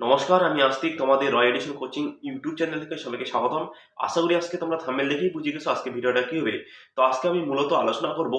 নমস্কার, আমি আস্তিক, তোমাদের Roy edition coaching YouTube channel থেকে সবাইকে স্বাগতম। আশা করি আজকে তোমরা থামেল দেখেই বুঝে গেছো আজকে ভিডিওটা কি হবে। তো আজকে আমি মূলত আলোচনা করব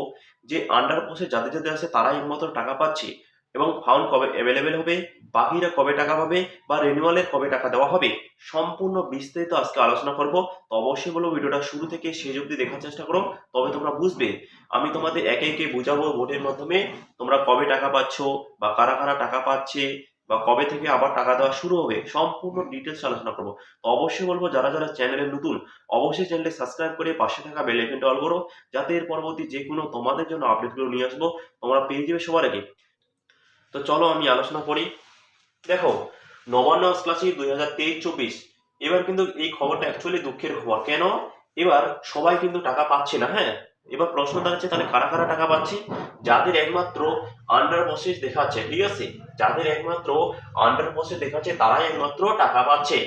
যে আন্ডার পোস্টে যাদের যাদের আছে তারাই একমাত্র টাকা পাচ্ছে এবং ফাউন্ড কবে অ্যাভেলেবেল হবে, বাকিরা কবে টাকা পাবে বা রেনুয়ালের কবে টাকা দেওয়া হবে, সম্পূর্ণ বিস্তারিত আজকে আলোচনা করব। তো অবশ্যই বলব ভিডিওটা শুরু থেকে শেষ অবধি দেখার চেষ্টা করো, তবে তোমরা বুঝবে। আমি তোমাদের একে একে বোঝাবো ভোটের মাধ্যমে তোমরা কবে টাকা পাচ্ছ বা কারা কারা টাকা পাচ্ছে বা কবে থেকে আবার টাকা দেওয়া শুরু হবে, সম্পূর্ণ ডিটেলস আলোচনা করব। তো অবশ্যই বলব, যারা যারা চ্যানেলে নতুন, অবশ্যই চ্যানেলে সাবস্ক্রাইব করে পাশে থাকা বেল আইকনটা অল করো, যাতে এর পরবর্তী যে কোনো তোমাদের জন্য আপডেটগুলো নিয়ে আসব, তোমরা পেয়ে যাবে সবার আগে। তো চলো আমি আলোচনা করি। দেখো, নবান্ন ক্লাসে দুই হাজার তেইশ চব্বিশ। এবার কিন্তু এই খবরটা অ্যাকচুয়ালি দুঃখের খবর। কেন? এবার সবাই কিন্তু টাকা পাচ্ছে না হ্যাঁ? এবার প্রশ্ন দাঁড়াচ্ছে, তাহলে কারা কারা টাকা পাচ্ছে? যাদের একমাত্র আন্ডার প্রসেস দেখাচ্ছে ঠিক আছে? যাদের একমাত্র আন্ডার প্রসেস দেখাচ্ছে তারাই একমাত্র টাকা পাচ্ছে।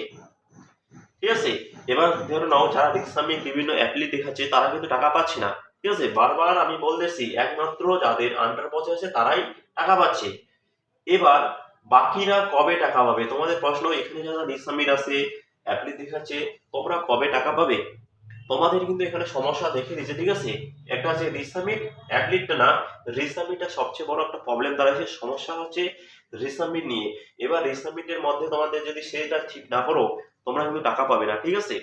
ঠিক আছে? এবার ধরে নাও, যারা রিক্সামি বিভিন্ন অ্যাপলি দেখাচ্ছে তারা কিন্তু টাকা পাচ্ছে না। ঠিক আছে? বারবার আমি বলতেছি, একমাত্র যাদের আন্ডার প্রসেস আছে, তারাই টাকা পাচ্ছে। এবার বাকিরা কবে টাকা পাবে? তোমাদের প্রশ্ন, এখানে যারা রিক্সামির আছে অ্যাপলি দেখাচ্ছে তোমরা কবে টাকা পাবে? তোমাদের কিন্তু এখানে সমস্যা দেখে দিয়েছে ঠিক আছে? একটা আছে রিসামিট অ্যাপ্লিকটা না রিসামিটটা সবচেয়ে বড় একটা প্রবলেম দাঁড়াচ্ছে সমস্যা হচ্ছে রিসামিট নিয়ে। এবার রিসামিটের মধ্যে তোমাদের যদি সেটা ঠিক না করো, তোমরা কিন্তু টাকা পাবে না, ঠিক আছে?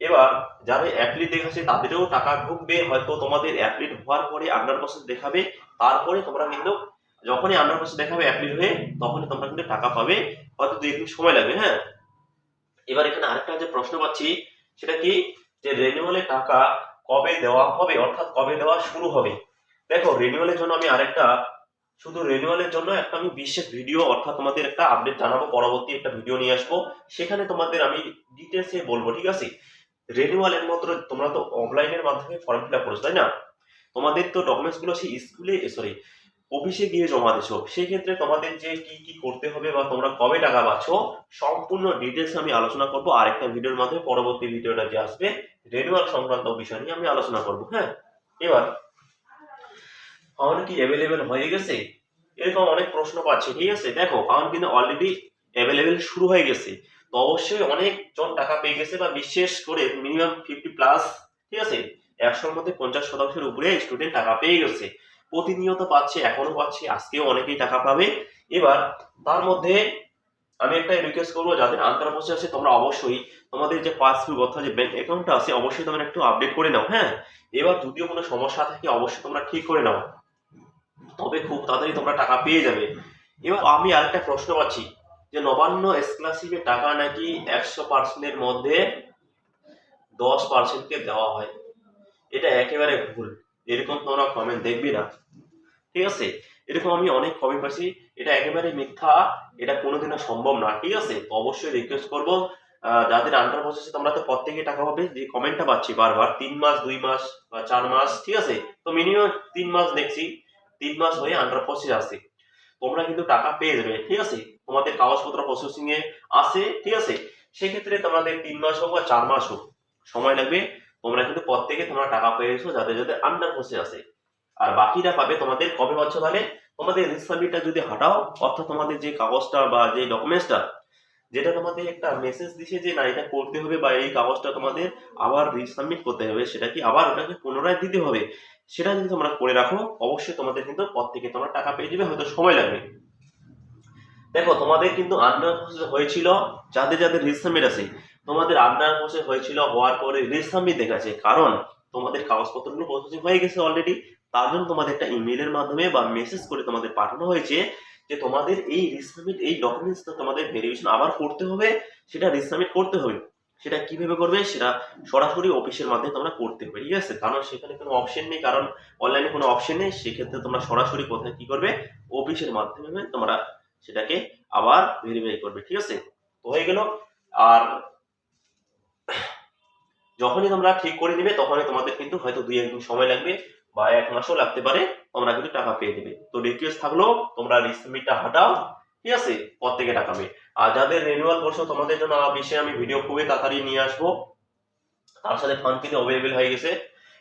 এবার যারা অ্যাপ্লি দেখাচ্ছে, তাদেরও টাকা ঢুকবে, হয়তো তোমাদের অ্যাপ্লিট হওয়ার পরে আন্ডার প্রসেস দেখাবে, তারপরে তোমরা কিন্তু যখনই আন্ডার প্রসেস দেখাবে অ্যাপ্লিট হয়ে তখনই তোমরা কিন্তু টাকা পাবে। হয়তো দুই সময় লাগবে হ্যাঁ? এবার এখানে আরেকটা যে প্রশ্ন পাচ্ছি, সেটা কি? যে রেনিউয়ালের টাকা কবে দেওয়া হবে, অর্থাৎ কবে দেওয়া শুরু হবে। দেখো রেনিউয়ালের জন্য আমি আরেকটা, শুধু রেনিউয়ালের জন্য একটা আমি বিশেষ ভিডিও অর্থাৎ তোমাদের একটা আপডেট জানাব, পরবর্তী একটা ভিডিও নিয়ে আসব। সেখানে তোমাদের আমি ডিটেলসে বলব, ঠিক আছে? রেনিউয়ালের মাত্র তোমরা তো অফলাইনের মাধ্যমে ফর্ম ফিল আপ করেছ, তাই না? তোমাদের তো ডকুমেন্টসগুলো সেই স্কুলে সরি অফিসে গিয়ে জমা দিছো। সেই ক্ষেত্রে তোমাদের যে কি কি করতে হবে বা তোমরা কবে টাকা পাচ্ছ, সম্পূর্ণ ডিটেলস আমি আলোচনা করব। আরেকটা ভিডিওর মাধ্যমে পরবর্তী ভিডিওটা যে আসবে রেনুয়াল সংক্রান্ত বিষয় নিয়ে আমি আলোচনা করব হ্যাঁ? এবার ফাউন্ড কি অ্যাভেলেবেল হয়ে গেছে। এরকম অনেক প্রশ্ন পাচ্ছি, ঠিক আছে? দেখো ফাউন্ড কিন্তু অলরেডি অ্যাভেলেবেল শুরু হয়ে গেছে। তো অবশ্যই অনেকজন টাকা পেয়ে গেছে বা বিশেষ করে মিনিমাম ফিফটি প্লাস ঠিক আছে? একশোর মধ্যে পঞ্চাশ শতাংশের উপরে স্টুডেন্ট টাকা পেয়ে গেছে। প্রতিনিয়ত পাচ্ছে এখনও পাচ্ছে, আজকেও অনেকেই টাকা পাবে। এবার তার মধ্যে আমি একটা রিকোয়েস্ট করব, যাদের আন্তর বসে আছে, তোমরা অবশ্যই তোমাদের যে পাসবুক অর্থাৎ যে ব্যাংক অ্যাকাউন্টটা আছে, অবশ্যই তোমরা একটু আপডেট করে নাও হ্যাঁ? এবার যদিও কোনো সমস্যা থাকে, অবশ্যই তোমরা ঠিক করে নাও। তবে খুব তাড়াতাড়ি তোমরা টাকা পেয়ে যাবে। এবার আমি আরেকটা প্রশ্ন পাচ্ছি, যে নবান্ন স্কলারশিপে টাকা নাকি একশো পার্সেন্টের মধ্যে দশ পার্সেন্টকে দেওয়া হয়? এটা একেবারে ভুল। এরকম তোমরা কমেন্ট দেখবি না। ঠিক আছে? এরকম আমি অনেক কমেন্ট পাচ্ছি এটা একেবারে মিথ্যা। এটা কোনোদিনও সম্ভব না। ঠিক আছে? অবশ্যই রিকোয়েস্ট করব। যাদের আন্ডার প্রসেসে তোমরা তো প্রত্যেকে টাকা পাবে। যে কমেন্টটা পাচ্ছি বারবার, তিন মাস, দুই মাস বা চার মাস, ঠিক আছে? তো মিনিমাম তিন মাস দেখছি। তিন মাস হয়ে আন্ডার প্রসেস আছে। তোমরা কিন্তু টাকা পেয়ে যাবে, ঠিক আছে? তোমাদের কাগজপত্র প্রসেসিং এ আছে, ঠিক আছে? সেক্ষেত্রে তোমাদের তিন মাস হোক বা চার মাস হোক, সময় লাগবে। তোমরা কিন্তু প্রত্যেকে তোমরা টাকা পেয়েছ যাদের যাদের আন্ডার প্রসেস আছে আর বাকিরা পাবে তোমাদের কবে পাচ্ছ তাহলে? তোমাদের রিসাবিটটা যদি হাঁটাও, অর্থাৎ তোমাদের যে কাগজটা বা যে ডকুমেন্টসটা যেটা তোমাদের একটা মেসেজ দিছে যে, না, এটা করতে হবে বা এই কাগজটা তোমাদের আবার রিসাবমিট করতে হবে, সেটা কি আবার ওটাকে পুনরায় দিতে হবে? সেটা যদি তোমরা করে রাখো, অবশ্যই তোমাদের কিন্তু প্রত্যেকে তোমরা টাকা পেয়ে যাবে, হয়তো সময় লাগবে। দেখো, তোমাদের কিন্তু আন্ডার হয়েছিল যাদের যাদের রিসাবমিট আছে। তোমাদের আন্ডার প্রসেস হয়েছিল, হওয়ার পরে রিসাবমিট দেখাচ্ছে কারণ তোমাদের কাগজপত্রগুলো প্রসেসিং হয়ে গেছে অলরেডি তার জন্য তোমাদের একটা ইমেলের মাধ্যমে বা মেসেজ করে তোমাদের পাঠানো হয়েছে যে তোমাদের এই রিসাবমিট এই ডকুমেন্টসটা তোমাদের ভেরিফিকেশন আবার করতে হবে, সেটা রিসাবমিট করতে হবে। সেটা কীভাবে করবে, সেটা সরাসরি অফিসের মাধ্যমে তোমরা করতে হবে, ঠিক আছে? কারণ সেখানে কোনো অপশন নেই, কারণ অনলাইনে কোনো অপশন নেই, সেক্ষেত্রে তোমরা সরাসরি কোথায় কি করবে অফিসের মাধ্যমে তোমরা সেটাকে আবার ভেরিফাই করবে, ঠিক আছে? তো হয়ে গেল। আর যখনই তোমরা ঠিক করে নিবে, তখনই তোমাদের কিন্তু হয়তো দুই একদিন সময় লাগবে বা এক মাসও লাগতে পারে, তোমরা কিন্তু টাকা পেয়ে দেবে তো রিকোয়েস্ট থাকল, তোমরা রিসিমিটটা হাটাও, ঠিক আছে? প্রত্যেকে টাকা পেয়ে। আর যাদের রেনুয়াল করছ, তোমাদের জন্য বিষয়ে আমি ভিডিও খুবই তাড়াতাড়ি নিয়ে আসব। তার সাথে ফান্ড কিন্তু অ্যাভেলেবেল হয়ে গেছে।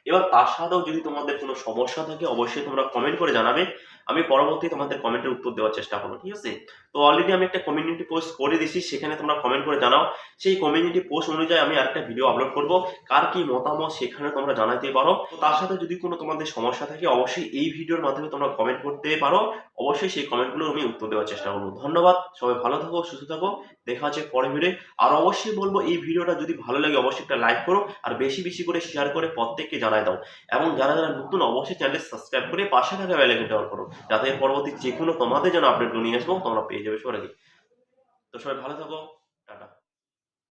এবার তার সাথেও যদি তোমাদের কোনো সমস্যা থাকে, অবশ্যই তোমরা কমেন্ট করে জানাবে। আমি পরবর্তী তোমাদের কমেন্টের উত্তর দেওয়ার চেষ্টা করব, ঠিক আছে? তো অলরেডি আমি একটা কমিউনিটি পোস্ট করে দিয়েছি, সেখানে তোমরা কমেন্ট করে জানাও। সেই কমিউনিটি পোস্ট অনুযায়ী আমি আরেকটা ভিডিও আপলোড করব। কার কি মতামত সেখানে তোমরা জানাতে পারো। তো তার সাথে যদি কোনো তোমাদের সমস্যা থাকে, অবশ্যই এই ভিডিওর মাধ্যমে তোমরা কমেন্ট করতে পারো। অবশ্যই সেই কমেন্টগুলো আমি উত্তর দেওয়ার চেষ্টা করব। ধন্যবাদ, সবাই ভালো থাকো, সুস্থ থাকো। দেখা হচ্ছে পরে ভিডিও আর অবশ্যই বলব, এই ভিডিওটা যদি ভালো লাগে, অবশ্যই একটা লাইক করো। আর বেশি বেশি করে শেয়ার করে প্রত্যেককে জানাই দাও। এবং যারা যারা নতুন, অবশ্যই চ্যানেল সাবস্ক্রাইব করে পাশে থাকা বেলাইকনটা অন করো। যাতে পরবর্তী যে কোনো তোমাদের যেন আপডেটগুলো নিয়ে আসব, তোমরা পেয়ে যাবে আগে তো সবাই ভালো থাকো, টাটা।